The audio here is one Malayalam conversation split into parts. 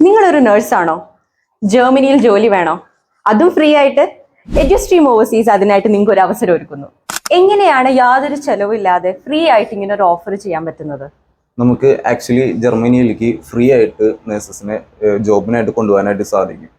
നിങ്ങളൊരു നേഴ്സാണോ? ജർമ്മനിയിൽ ജോലി വേണോ? അതും ഫ്രീ ആയിട്ട് എഡ്യൂസ്ട്രീം ഓവർസീസ് അതിനായിട്ട് നിങ്ങൾക്ക് ഒരു അവസരം ഒരുക്കുന്നു. എങ്ങനെയാണ് യാതൊരു ചെലവില്ലാതെ ഫ്രീ ആയിട്ട് ഇങ്ങനെ ഒരു ഓഫർ ചെയ്യാൻ പറ്റുന്നത്? നമുക്ക് ആക്ച്വലി ജർമ്മനിയിലേക്ക് ഫ്രീ ആയിട്ട് നേഴ്സസിനെ ജോബിനായിട്ട് കൊണ്ടുപോകാനായിട്ട് സാധിക്കും.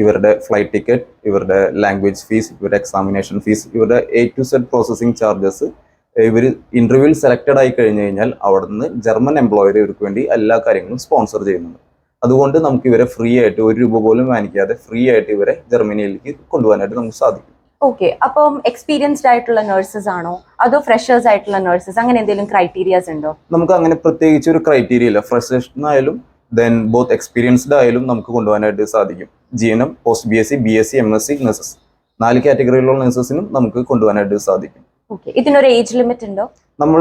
ഇവരുടെ ഫ്ലൈറ്റ് ടിക്കറ്റ് ഇവരുടെ ലാംഗ്വേജ് ഫീസ് ഇവരുടെ എക്സാമിനേഷൻ ഫീസ് ഇവരുടെ A to Z processing charges ഇവർ ഇന്റർവ്യൂവിൽ സെലക്ടഡ് ആയി കഴിഞ്ഞു കഴിഞ്ഞാൽ അവിടുന്ന് ജർമ്മൻ എംപ്ലോയർ ഇവർക്ക് വേണ്ടി എല്ലാ കാര്യങ്ങളും സ്പോൺസർ ചെയ്യുന്നുണ്ട്. അതുകൊണ്ട് നമുക്ക് ഇവരെ ഫ്രീ ആയിട്ട് ഒരു രൂപ പോലും വാങ്ങിക്കാതെ ഫ്രീ ആയിട്ട് ഇവരെ ജർമ്മനിയിലേക്ക് കൊണ്ടുപോകാനായിട്ട് നമുക്ക് സാധിക്കും. ഓക്കെ അപ്പം എക്സ്പീരിയൻസ്ഡ് ആയിട്ടുള്ള നഴ്സസ് ആണോ? അതോ ഫ്രഷേഴ്സ് ആയിട്ടുള്ള നഴ്സസ് അങ്ങനെ എന്തെങ്കിലും ക്രൈറ്റീരിയാസ് ഉണ്ടോ? നമുക്ക് അങ്ങനെ പ്രത്യേകിച്ച് ഒരു ക്രൈറ്റീരിയ ഇല്ല. ഫ്രഷേഴ്സിനായാലും ദെൻ ബോത്ത് എക്സ്പീരിയൻസ്ഡ് ആയാലും നമുക്ക് കൊണ്ടുപോകാനായിട്ട് സാധിക്കും. G N M post B S C B S C M S C nurses നാല് കാറ്റഗറിയിലുള്ള നഴ്സസിനും നമുക്ക് കൊണ്ടുപോകാനായിട്ട് സാധിക്കും. ഓക്കെ ഇതിനൊരു ഏജ് ലിമിറ്റ് ഉണ്ടോ? നമ്മൾ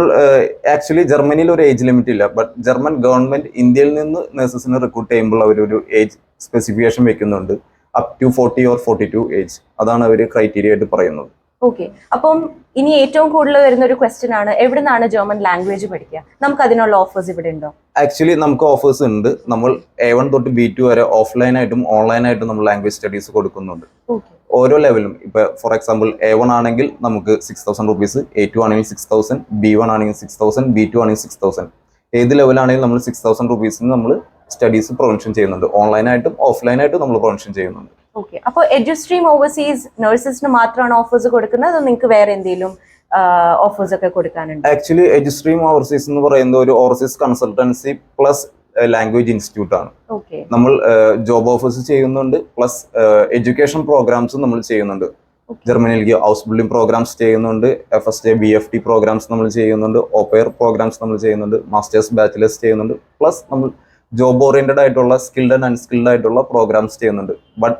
ആക്ച്വലി ജർമ്മനിയിൽ ഒരു ഏജ് ലിമിറ്റ് ഇല്ല. ബട്ട് ജർമ്മൻ ഗവൺമെന്റ് ഇന്ത്യയിൽ നിന്ന് നഴ്സസിനെ റിക്രൂട്ട് ചെയ്യുമ്പോൾ അവർ ഒരു ഏജ് സ്പെസിഫിക്കേഷൻ വെക്കുന്നുണ്ട്. Up to forty or forty two age അതാണ് അവർ ക്രൈറ്റീരിയ ആയിട്ട് പറയുന്നത്. ഓക്കെ അപ്പം ഇനി ഏറ്റവും കൂടുതൽ വരുന്ന ഒരു ക്വസ്റ്റ്യൻ ആണ് എവിടെ നിന്നാണ് ജർമ്മൻ ലാംഗ്വേജ് പഠിക്കുക? നമുക്ക് അതിനുള്ള ഓഫേഴ്സ് ഇവിടെ ഉണ്ടോ? ആക്ച്വലി നമുക്ക് ഓഫേഴ്സ് ഉണ്ട്. നമ്മൾ എ വൺ തൊട്ട് ബി ടു വരെ ഓഫ്ലൈൻ ആയിട്ടും ഓൺലൈൻ ആയിട്ടും നമ്മൾ ലാംഗ്വേജ് സ്റ്റഡീസ് കൊടുക്കുന്നുണ്ട്. ഓക്കെ ഓരോ ലെവലും. ഇപ്പൊ ഫോർ എക്സാമ്പിൾ എ വൺ ആണെങ്കിൽ നമുക്ക് six thousand rupees A two ആണെങ്കിൽ സിക്സ് തൗസൻഡ് ബി വൺ ആണെങ്കിൽ സിക്സ് തൗസൻഡ് ബി ടു ആണെങ്കിൽ സിക്സ് തൗസൻഡ് ഏത് ലെവലാണെങ്കിലും നമ്മൾ സിക്സ് തൗസൻഡ് റുപ്പീസിന് നമ്മൾ സ്റ്റഡീസ് പ്രൊവൻഷൻ ചെയ്യുന്നുണ്ട്. ഓൺലൈനായിട്ടും ഓഫ്ലൈനായിട്ടും നമ്മൾ പ്രൊവൻഷൻ ചെയ്യുന്നുണ്ട്. ഓക്കെ അപ്പോൾ എഡ്യൂസ്ട്രീം ഓവർസീസ് നഴ്സസിന് മാത്രമാണ് ഓഫേഴ്സ് കൊടുക്കുന്നത്? നിങ്ങൾക്ക് വേറെ എന്തെങ്കിലും ഓഫേഴ്സ് ഒക്കെ കൊടുക്കാനുണ്ട്? ആക്ച്വലി എഡ്യൂസ്ട്രീം ഓവർസീസ് എന്ന് പറയുന്നത് ഒരു overseas consultancy plus language institute ആണ്. നമ്മൾ ജോബ് ഓഫേഴ്സ് ചെയ്യുന്നുണ്ട് പ്ലസ് എഡ്യൂക്കേഷൻ പ്രോഗ്രാംസും നമ്മൾ ചെയ്യുന്നുണ്ട്. ജർമ്മനിയിലേക്ക് ഹൗസ് ബിൽഡിംഗ് പ്രോഗ്രാംസ് ചെയ്യുന്നുണ്ട് F S J B F T programmes നമ്മൾ ചെയ്യുന്നുണ്ട് ഓപ്പയർ പ്രോഗ്രാംസ് നമ്മൾ ചെയ്യുന്നുണ്ട് മാസ്റ്റേഴ്സ് ബാച്ചിലേഴ്സ് ചെയ്യുന്നുണ്ട് പ്ലസ് നമ്മൾ ജോബ് ഓറിയന്റഡ് ആയിട്ടുള്ള സ്കിൽഡ് ആൻഡ് അൺസ്കിൽഡ് ആയിട്ടുള്ള പ്രോഗ്രാംസ് ചെയ്യുന്നുണ്ട്. ബട്ട്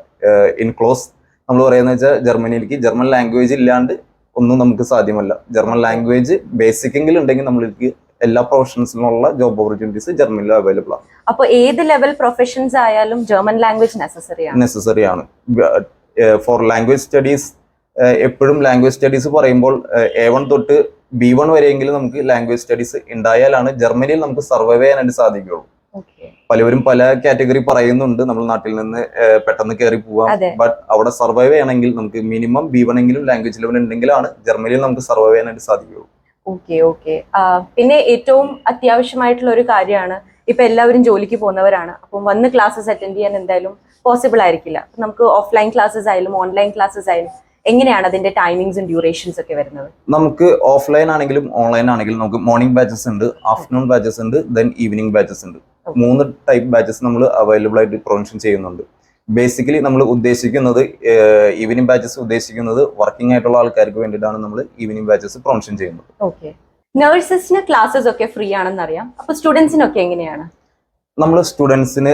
ഇൻ ക്ലോസ് നമ്മൾ പറയുന്നത് വെച്ചാൽ ജർമ്മനിയിലേക്ക് ജർമ്മൻ ലാംഗ്വേജ് ഇല്ലാണ്ട് ഒന്നും നമുക്ക് സാധ്യമല്ല. ജർമ്മൻ ലാംഗ്വേജ് ബേസിക് എങ്കിലും ഉണ്ടെങ്കിൽ നമ്മൾക്ക് എല്ലാ പ്രൊഫഷൻസിലുള്ള ജോബ് ഓപ്പർച്യൂണിറ്റീസ് ജർമ്മനിൽ അവൈലബിൾ ആണ്. അപ്പോൾ ഏത് ലെവൽ പ്രൊഫഷൻസ് ആയാലും ജർമ്മൻ ലാംഗ്വേജ് നെസസറി ആണ്. നെസസറി ആണ്. ഫോർ ലാംഗ്വേജ് സ്റ്റഡീസ് എപ്പോഴും ലാംഗ്വേജ് സ്റ്റഡീസ് പറയുമ്പോൾ എ വൺ തൊട്ട് ബി വൺ വരെയെങ്കിലും നമുക്ക് ലാംഗ്വേജ് സ്റ്റഡീസ് ഉണ്ടായാലാണ് ജർമ്മനിയിൽ നമുക്ക് സർവൈവ് ചെയ്യാനായിട്ട് സാധിക്കുകയുള്ളൂ. പലവരും പല കാറ്റഗറി പറയുന്നുണ്ട്. നമ്മൾ നാട്ടിൽ നിന്ന് പെട്ടെന്ന് കയറി പോവാം. ബട്ട് അവിടെ സർവൈവ് ചെയ്യണമെങ്കിൽ നമുക്ക് മിനിമം ബി വൺ എങ്കിലും ലാംഗ്വേജ് ലെവൽ ഉണ്ടെങ്കിലാണ് ജർമ്മനിയിൽ നമുക്ക് സർവൈവ് ചെയ്യാനായിട്ട് സാധിക്കുകയുള്ളൂ. ഓക്കെ ഓക്കെ പിന്നെ ഏറ്റവും അത്യാവശ്യമായിട്ടുള്ള ഒരു കാര്യമാണ് ഇപ്പൊ എല്ലാവരും ജോലിക്ക് പോകുന്നവരാണ്. അപ്പം വന്ന് ക്ലാസ്സസ് അറ്റൻഡ് ചെയ്യാൻ എന്തായാലും പോസിബിൾ ആയിരിക്കില്ല. നമുക്ക് ഓഫ്ലൈൻ ക്ലാസ്സസ് ആയാലും ഓൺലൈൻ ക്ലാസ്സസ് ആയാലും എങ്ങനെയാണ് അതിന്റെ ടൈമിങ്സും ഡ്യൂറേഷൻസ് ഒക്കെ വരുന്നത്? നമുക്ക് ഓഫ്ലൈൻ ആണെങ്കിലും ഓൺലൈൻ ആണെങ്കിലും നമുക്ക് മോർണിംഗ് ബാച്ചസ് ഉണ്ട് ആഫ്റ്റർനൂൺ ബാച്ചസ് ഉണ്ട് ദെൻ ഈവനിങ് ബാച്ചസ് ഉണ്ട്. മൂന്ന് ടൈപ്പ് ബാച്ചസ് നമ്മൾ അവൈലബിൾ ആയിട്ട് പ്രൊവൻഷൻ ചെയ്യുന്നുണ്ട്. ബേസിക്കലി നമ്മൾ ഉദ്ദേശിക്കുന്നത് ഈവനിങ് ബാച്ചസ് ഉദ്ദേശിക്കുന്നത് വർക്കിംഗ് ആയിട്ടുള്ള ആൾക്കാർക്ക് വേണ്ടിയിട്ടാണ് നമ്മൾ ഈവനിങ് ബാച്ചസ് പ്രൊമോഷൻ ചെയ്യുന്നത്. ഓക്കെ നഴ്സസിന് ക്ലാസ്സസ് ഒക്കെ ഫ്രീ ആണെന്ന് അറിയാം അപ്പൊ സ്റ്റുഡൻസിനൊക്കെ എങ്ങനെയാണ്? നമ്മൾ സ്റ്റുഡൻസിന്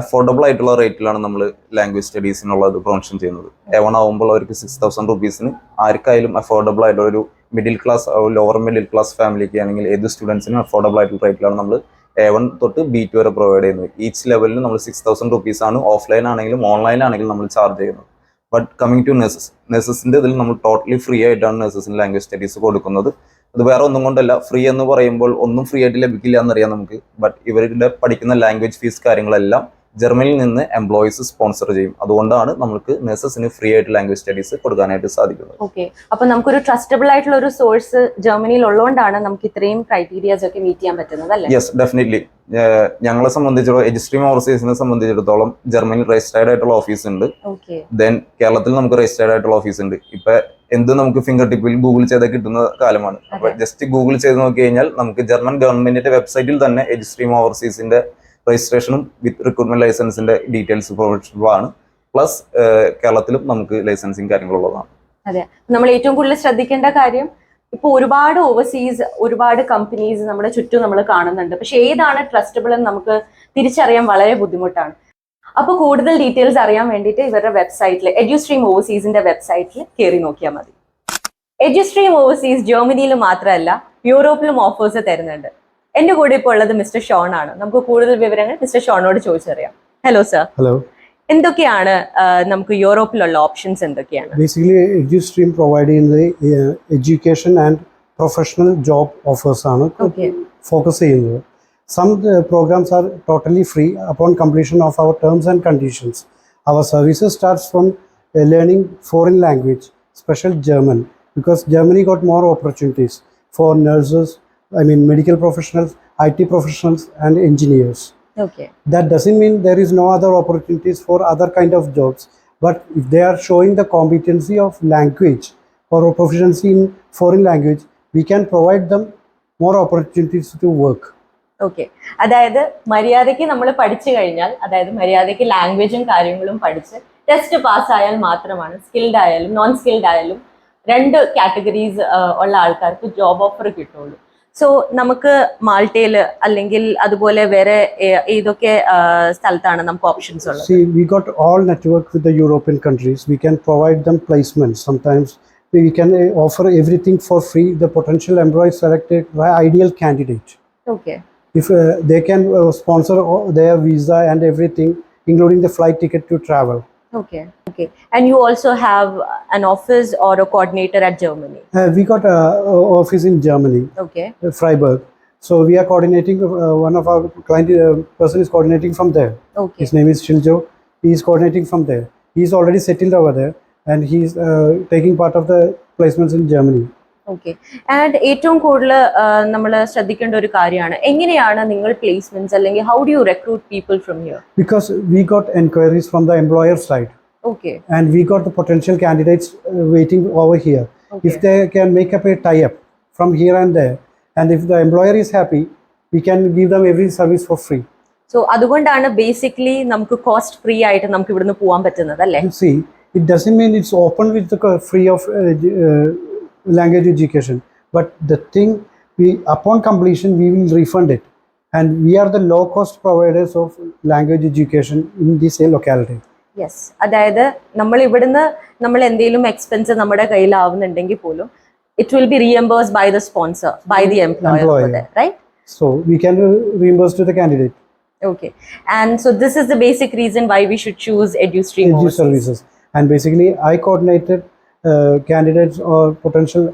അഫോർഡബിൾ ആയിട്ടുള്ള റേറ്റിലാണ് നമ്മൾ ലാംഗ്വേജ് സ്റ്റഡീസിനുള്ളത് പ്രൊമോഷൻ ചെയ്യുന്നത്. എവൺ ആവുമ്പോൾ അവർക്ക് സിക്സ് തൗസൻഡ് റുപ്പീസിന് ആർക്കായാലും അഫോർഡബിൾ ആയിട്ടുള്ള ഒരു middle class lower middle class ഫാമിലിക്ക് ആണെങ്കിൽ ഏത് സ്റ്റുഡൻസിനും അഫോർഡബിൾ ആയിട്ടുള്ള റേറ്റിലാണ് നമ്മൾ എ വൺ തൊട്ട് ബി ടു വരെ പ്രൊവൈഡ് ചെയ്യുന്നത് ഈച്ച് ലെവലിൽ നമ്മൾ സിക്സ് തൗസൻഡ് റുപ്പീസ് ആണ് ഓഫ്ലൈൻ ആണെങ്കിലും ഓൺലൈൻ ആണെങ്കിലും നമ്മൾ ചാർജ് ചെയ്യുന്നത്. ബട്ട് കമ്മിങ് ടു നഴ്സസ് നഴ്സസിന്റെ ഇതിൽ നമ്മൾ ടോട്ടലി ഫ്രീ ആയിട്ടാണ് നഴ്സസിന് ലാംഗ്വേജ് സ്റ്റഡീസ് കൊടുക്കുന്നത്. അത് വേറെ ഒന്നും കൊണ്ടല്ല ഫ്രീ എന്ന് പറയുമ്പോൾ ഒന്നും ഫ്രീ ആയിട്ട് ലഭിക്കില്ല എന്നറിയാം നമുക്ക്. ബട്ട് ഇവരുടെ പഠിക്കുന്ന ലാംഗ്വേജ് ഫീസ് കാര്യങ്ങളെല്ലാം ജർമ്മനിയിൽ നിന്ന് എംപ്ലോയീസ് സ്പോൺസർ ചെയ്യും. അതുകൊണ്ടാണ് നമുക്ക് നഴ്സസിന് ഫ്രീ ആയിട്ട് ലാംഗ്വേജ് സ്റ്റഡീസ് കൊടുക്കാനായിട്ട് സാധിക്കുന്നത്. ഓക്കെ അപ്പൊ നമുക്കൊരു ട്രസ്റ്റബിൾ ആയിട്ടുള്ള ഒരു സോഴ്സ് ജർമ്മനിയിൽ ഉള്ളതുകൊണ്ടാണ് നമുക്ക് ഇത്രയും ക്രൈറ്റീരിയാസ് ഒക്കെ മീറ്റ് ചെയ്യാൻ പറ്റുന്നത് അല്ലേ? യെസ് ഡെഫിനറ്റ്ലി ഞങ്ങളെ സംബന്ധിച്ചിടത്തോളം എജിസ്ട്രീം ഓവർസീസിനെ സംബന്ധിച്ചിടത്തോളം ജർമ്മനിയിൽ രജിസ്റ്റേർഡ് ആയിട്ടുള്ള ഓഫീസ് ഉണ്ട്. ദെൻ കേരളത്തിൽ നമുക്ക് രജിസ്റ്റേർഡ് ആയിട്ടുള്ള ഓഫീസ് ഉണ്ട്. ഇപ്പൊ എന്ത് നമുക്ക് ഫിംഗർ ടിപ്പിൽ ഗൂഗിൾ ചെയ്താൽ കിട്ടുന്ന കാലമാണ്. അപ്പൊ ജസ്റ്റ് ഗൂഗിൾ ചെയ്ത് നോക്കി കഴിഞ്ഞാൽ നമുക്ക് ജർമ്മൻ ഗവൺമെന്റിന്റെ വെബ്സൈറ്റിൽ തന്നെ എജിസ്ട്രീം ഓവർസീസിന്റെ രജിസ്ട്രേഷനും വിത്ത് റിക്രൂട്ട്മെന്റ് ലൈസൻസിന്റെ ഡീറ്റെയിൽസ് പ്രൊവൈഡബിൾ ആണ് പ്ലസ് കേരളത്തിലും നമുക്ക് ലൈസൻസിങ് കാര്യങ്ങളുള്ളതാണ്. അതെ. നമ്മൾ ഏറ്റവും കൂടുതൽ ശ്രദ്ധിക്കേണ്ട കാര്യം ഇപ്പൊ ഒരുപാട് ഓവർസീസ് ഒരുപാട് കമ്പനീസ് നമ്മുടെ ചുറ്റും നമ്മൾ കാണുന്നുണ്ട്. പക്ഷെ ഏതാണ് ട്രസ്റ്റബിൾ എന്ന് നമുക്ക് തിരിച്ചറിയാൻ വളരെ ബുദ്ധിമുട്ടാണ്. അപ്പൊ കൂടുതൽ ഡീറ്റെയിൽസ് അറിയാൻ വേണ്ടിയിട്ട് ഇവരുടെ വെബ്സൈറ്റിൽ എഡ്യൂസ്ട്രീം ഓവർസീസിന്റെ വെബ്സൈറ്റിൽ കയറി നോക്കിയാൽ മതി. എഡ്യൂസ്ട്രീം ഓവർസീസ് ജർമ്മനിയിൽ മാത്രമല്ല യൂറോപ്പിലും ഓഫേഴ്സ് തരുന്നുണ്ട്. എന്റെ കൂടെ ഇപ്പോൾ ഉള്ളത് മിസ്റ്റർ ഷോൺ ആണ്. നമുക്ക് കൂടുതൽ വിവരങ്ങൾ മിസ്റ്റർ ഷോണോട് ചോദിച്ചറിയാം. ഹലോ സർ ഹലോ എന്തൊക്കെയാണ് നമുക്ക് യൂറോപ്പിലുള്ള ഓപ്ഷൻസ് എന്തൊക്കെയാണ്? ബേസിക്കലി പ്രൊവൈഡ് ചെയ്യുന്നത് education and professional job offers ആണ് ഫോക്കസ് ചെയ്യുന്നത്. Some programmes are totally free upon completion of their terms and conditions their services starts from learning foreign language special German because Germany got more opportunities for nurses I mean medical professionals, IT professionals, and engineers. Okay. That doesn't mean there is no other opportunities for other kind of jobs. But if they are showing the competency of language or proficiency in foreign language, we can provide them more opportunities to work. Okay അതായത് മര്യാദയ്ക്ക് നമ്മൾ പഠിച്ചു കഴിഞ്ഞാൽ അതായത് മര്യാദയ്ക്ക് ലാംഗ്വേജും കാര്യങ്ങളും പഠിച്ച് ടെസ്റ്റ് പാസ് ആയാൽ മാത്രമാണ് സ്കിൽഡ് ആയാലും നോൺ സ്കിൽഡ് ആയാലും രണ്ട് കാറ്റഗറീസ് ഉള്ള ആൾക്കാർക്ക് ജോബ് ഓഫർ കിട്ടുള്ളൂ സോ നമുക്ക് മാൾട്ടയിൽ അല്ലെങ്കിൽ അതുപോലെ വേറെ ഏതൊക്കെ സ്ഥലത്താണ് നമുക്ക് ഓപ്ഷൻസ് ഉള്ളത് the European countries. We can provide them placements. Sometimes we can uh, offer everything for free. The potential employee selected by ideal candidate. Okay If uh, they can uh, sponsor all their visa and everything, including the flight Okay, okay. And you also have an office or a coordinator at Germany? Uh, we got an office in Germany, Okay, uh, Freiburg. So we are coordinating, uh, one of our client uh, person is coordinating from there. okay, His name is Shinjo. He is coordinating from there. He is already settled over there and he is uh, taking part of the placements in Germany. Okay and ഏറ്റവും കൂടുതൽ നമ്മൾ ശ്രദ്ധിക്കേണ്ട ഒരു കാര്യമാണ്. എങ്ങനെയാണ് നിങ്ങൾ പ്ലേസ്മെന്റ്സ് അല്ലെങ്കിൽ how do you recruit people from your because we got enquiries from the employer side okay and we got the potential candidates waiting over here if they can make up a tie up from here and the and if the employer is happy we can give them every service for free so അതുകൊണ്ടാണ് ബേസിക്കലി നമുക്ക് കോസ്റ്റ് ഫ്രീ ആയിട്ട് നമുക്ക് ഇവിടുന്ന് പോകാൻ പറ്റുന്നത് അല്ലേ? See it doesn't mean it's open with free of co- free of uh, j- uh, language education, but the thing we upon completion we will refund it, and we are the low cost providers of language education in this uh, locality. Yes അതായത് നമ്മൾ ഇവിടുന്ന് നമ്മൾ എന്തെങ്കിലും എക്സ്പെൻസ് നമ്മുടെ കയ്യിലാവുന്നുണ്ടെങ്കിൽ പോലും it will be reimburse by the sponsor by the employer Employer. Right So we can uh, reimburse to the candidate Okay. And so this is the basic reason why we should choose EduStream. edu overseas. services, and basically I coordinated uh, candidates or potential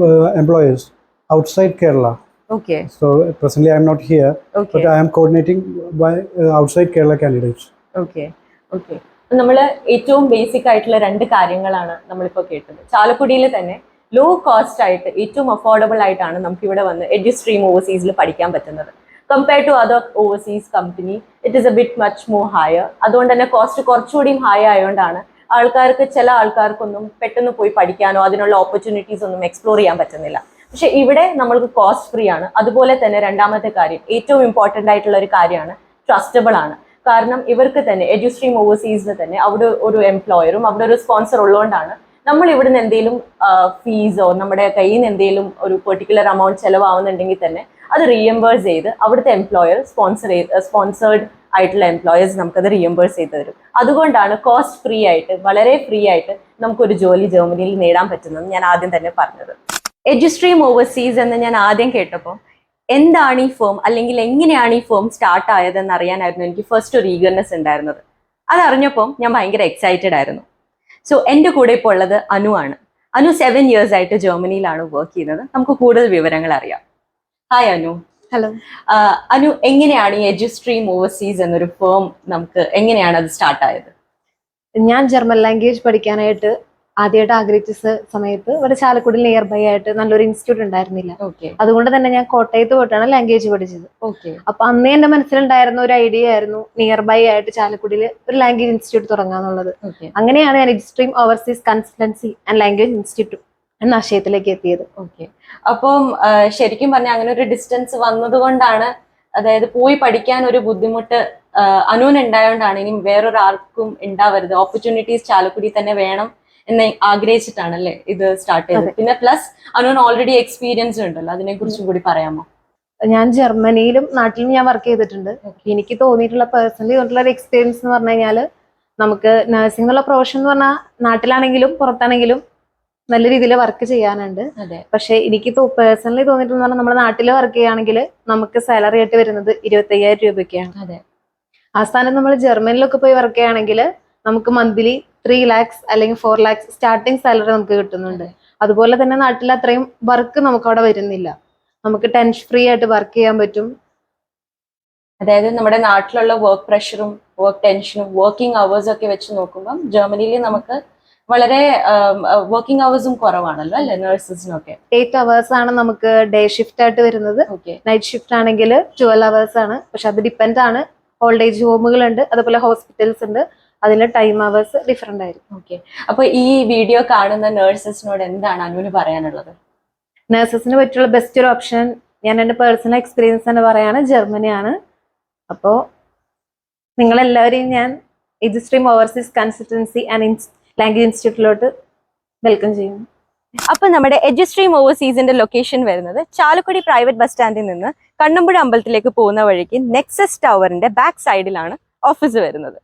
uh, employers outside Kerala. Okay. So presently I'm not here, Okay. but I am coordinating by uh, outside Kerala candidates. Okay okay നമ്മൾ ഏറ്റവും ബേസിക് ആയിട്ടുള്ള രണ്ട് കാര്യങ്ങളാണ് നമ്മളിപ്പോൾ കേട്ടത് ചാലക്കുടിയിൽ തന്നെ ലോ കോസ്റ്റ് ആയിട്ട് ഏറ്റവും അഫോർഡബിൾ ആയിട്ടാണ് നമുക്ക് ഇവിടെ വന്ന് എഡ്യു സ്ട്രീം ഓവർസീസിൽ പഠിക്കാൻ പറ്റുന്നത് compare to other overseas company it is a bit much more higher അതുകൊണ്ട് തന്നെ കോസ്റ്റ് കുറച്ചുകൂടിയും ഹൈ ആയതുകൊണ്ടാണ് ആൾക്കാർക്ക് ചില ആൾക്കാർക്കൊന്നും പെട്ടെന്ന് പോയി പഠിക്കാനോ അതിനുള്ള ഓപ്പർച്യൂണിറ്റീസ് ഒന്നും എക്സ്പ്ലോർ ചെയ്യാൻ പറ്റുന്നില്ല. പക്ഷെ ഇവിടെ നമ്മൾക്ക് കോസ്റ്റ് ഫ്രീ ആണ്. അതുപോലെ തന്നെ രണ്ടാമത്തെ കാര്യം ഏറ്റവും ഇമ്പോർട്ടന്റ് ആയിട്ടുള്ള ഒരു കാര്യമാണ് ട്രസ്റ്റബിൾ ആണ്. കാരണം ഇവർക്ക് തന്നെ എഡ്യൂസ്ട്രീം ഓവർസീസിന് തന്നെ അവിടെ ഒരു എംപ്ലോയറും അവിടെ ഒരു സ്പോൺസർ ഉള്ളതുകൊണ്ടാണ് നമ്മൾ ഇവിടുന്ന് എന്തെങ്കിലും ഫീസോ നമ്മുടെ കയ്യിൽ നിന്ന് എന്തെങ്കിലും ഒരു പെർട്ടിക്കുലർ എമൗണ്ട് ചിലവാകുന്നുണ്ടെങ്കിൽ തന്നെ അത് റീഎംബേഴ്സ് ചെയ്ത് അവിടുത്തെ എംപ്ലോയർ സ്പോൺസർ ചെയ്ത് സ്പോൺസേർഡ് ആയിട്ടുള്ള എംപ്ലോയേഴ്സ് നമുക്കത് റീഎംബേഴ്സ് ചെയ്ത് തരും. അതുകൊണ്ടാണ് കോസ്റ്റ് ഫ്രീ ആയിട്ട് വളരെ ഫ്രീ ആയിട്ട് നമുക്കൊരു ജോലി ജർമ്മനിയിൽ നേടാൻ പറ്റുന്നത് ഞാൻ ആദ്യം തന്നെ പറഞ്ഞത്. എഡ്യൂസ്ട്രീം ഓവർസീസ് എന്ന് ഞാൻ ആദ്യം കേട്ടപ്പോൾ എന്താണ് ഈ ഫോം അല്ലെങ്കിൽ എങ്ങനെയാണ് ഈ ഫോം സ്റ്റാർട്ട് ആയതെന്ന് അറിയാനായിരുന്നു എനിക്ക് ഫസ്റ്റ് ഒരു ഈഗർനെസ് ഉണ്ടായിരുന്നത്. അതറിഞ്ഞപ്പം ഞാൻ ഭയങ്കര എക്സൈറ്റഡ് ആയിരുന്നു. സോ എന്റെ കൂടെ ഇപ്പോൾ ഉള്ളത് അനു ആണ്. അനു സെവൻ ഇയേഴ്സ് ആയിട്ട് ജർമ്മനിയിലാണ് വർക്ക് ചെയ്യുന്നത്. നമുക്ക് കൂടുതൽ വിവരങ്ങൾ അറിയാം. ഹായ് അനു. ഹലോ അനു എങ്ങനെയാണ് ഈ എജുസ്ട്രീം ഓവർസീസ് എന്നൊരു ഫേം നമുക്ക് എങ്ങനെയാണ് അത് സ്റ്റാർട്ട് ആയത്? ഞാൻ ജർമ്മൻ ലാംഗ്വേജ് പഠിക്കാനായിട്ട് ആദ്യമായിട്ട് ആഗ്രഹിച്ച സമയത്ത് ഇവിടെ ചാലക്കുടി നിയർ ബൈ ആയിട്ട് നല്ലൊരു ഇൻസ്റ്റിറ്റ്യൂട്ട് ഉണ്ടായിരുന്നില്ല. അതുകൊണ്ട് തന്നെ ഞാൻ കോട്ടയത്ത് പോയിട്ടാണ് ലാംഗ്വേജ് പഠിച്ചത്. ഓക്കെ അപ്പൊ അന്നേ എന്റെ മനസ്സിലുണ്ടായിരുന്ന ഒരു ഐഡിയ ആയിരുന്നു നിയർ ബൈ ആയിട്ട് ചാലക്കുടിയിൽ ഒരു ലാംഗ്വേജ് ഇൻസ്റ്റിറ്റ്യൂട്ട് തുടങ്ങാന്നുള്ളത്. അങ്ങനെയാണ് ഞാൻ extreme overseas consultancy and language institute എന്ന ആശയത്തിലേക്ക് എത്തിയത്. ഓക്കെ അപ്പം ശരിക്കും പറഞ്ഞാൽ അങ്ങനെ ഒരു ഡിസ്റ്റൻസ് വന്നതുകൊണ്ടാണ് അതായത് പോയി പഠിക്കാൻ ഒരു ബുദ്ധിമുട്ട് അനുവിന് ഉണ്ടായതുകൊണ്ടാണ് ഇനി വേറൊരാൾക്കും ഉണ്ടാവരുത്. ഓപ്പർച്യൂണിറ്റീസ് ചാലക്കുടി തന്നെ വേണം എന്ന് ആഗ്രഹിച്ചിട്ടാണ് അല്ലേ ഇത് സ്റ്റാർട്ട് ചെയ്തത്. പിന്നെ പ്ലസ് അനുവിന് ഓൾറെഡി എക്സ്പീരിയൻസ് ഉണ്ടല്ലോ അതിനെ കുറിച്ചും കൂടി പറയാമോ? ഞാൻ ജർമ്മനിയിലും നാട്ടിലും ഞാൻ വർക്ക് ചെയ്തിട്ടുണ്ട്. എനിക്ക് തോന്നിയിട്ടുള്ള പേഴ്സണലി തോന്നിയിട്ടുള്ള ഒരു എക്സ്പീരിയൻസ് എന്ന് പറഞ്ഞു കഴിഞ്ഞാൽ നമുക്ക് നഴ്സിംഗ് എന്നുള്ള പ്രൊഫഷൻ എന്ന് പറഞ്ഞാൽ നാട്ടിലാണെങ്കിലും പുറത്താണെങ്കിലും നല്ല രീതിയിൽ വർക്ക് ചെയ്യാനുണ്ട്. പക്ഷെ എനിക്ക് പേഴ്സണലി തോന്നിയിട്ടെന്ന് പറഞ്ഞാൽ നമ്മുടെ നാട്ടിൽ വർക്ക് ചെയ്യുകയാണെങ്കിൽ നമുക്ക് സാലറി ആയിട്ട് വരുന്നത് ഇരുപത്തയ്യായിരം രൂപയ്ക്കാണ് അതെ. ആ സ്ഥാനം നമ്മൾ ജർമ്മനിലൊക്കെ പോയി വർക്ക് ചെയ്യുകയാണെങ്കിൽ നമുക്ക് മന്ത്ലി ത്രീ ലാക്സ് അല്ലെങ്കിൽ ഫോർ ലാക്സ് സ്റ്റാർട്ടിങ് സാലറി നമുക്ക് കിട്ടുന്നുണ്ട്. അതുപോലെ തന്നെ നാട്ടിൽ അത്രയും വർക്ക് നമുക്ക് അവിടെ വരുന്നില്ല. നമുക്ക് ടെൻഷൻ ഫ്രീ ആയിട്ട് വർക്ക് ചെയ്യാൻ പറ്റും. അതായത് നമ്മുടെ നാട്ടിലുള്ള വർക്ക് പ്രഷറും വർക്ക് ടെൻഷനും വർക്കിംഗ് അവേഴ്സ് ഒക്കെ വെച്ച് നോക്കുമ്പോൾ ജർമ്മനിയിൽ നമുക്ക് വളരെ വർക്കിംഗ് അവേഴ്സും കുറവാണല്ലോ അല്ലെ നഴ്സസിനൊക്കെ എയ്റ്റ് അവേഴ്സ് ആണ് നമുക്ക് ഡേ ഷിഫ്റ്റ് ആയിട്ട് വരുന്നത്. നൈറ്റ് ഷിഫ്റ്റ് ആണെങ്കിൽ ട്വൽവ് അവേഴ്സ് ആണ്. പക്ഷെ അത് ഡിപ്പെൻഡ് ആണ്. ഓൾഡ് ഏജ് ഹോമുകളുണ്ട് അതുപോലെ ഹോസ്പിറ്റൽസ് ഉണ്ട്. അതിന്റെ ടൈം അവേഴ്സ് ഡിഫറെന്റ് ആയിരിക്കും. ഓക്കെ അപ്പൊ ഈ വീഡിയോ കാണുന്ന നഴ്സസിനോട് എന്താണ് അനുവിന് പറയാനുള്ളത്? നഴ്സസിന് പറ്റിയുള്ള ബെസ്റ്റ് ഒരു ഓപ്ഷൻ ഞാൻ എന്റെ പേഴ്സണൽ എക്സ്പീരിയൻസ് തന്നെ പറയാണ്. ജർമ്മനിയാണ് അപ്പോൾ നിങ്ങളെല്ലാവരെയും ഞാൻ extreme overseas consultancy and language ഇൻസ്റ്റിറ്റ്യൂട്ടിലോട്ട് welcome ചെയ്യുന്നു. അപ്പൊ നമ്മുടെ എജുസ്ട്രീം ഓവർസീസിന്റെ ലൊക്കേഷൻ വരുന്നത് ചാലക്കുടി പ്രൈവറ്റ് ബസ് സ്റ്റാൻഡിൽ നിന്ന് കണ്ണമ്പുഴ അമ്പലത്തിലേക്ക് പോകുന്ന വഴിക്ക് നെക്സസ് ടവറിന്റെ ബാക്ക് സൈഡിലാണ് ഓഫീസ് വരുന്നത്.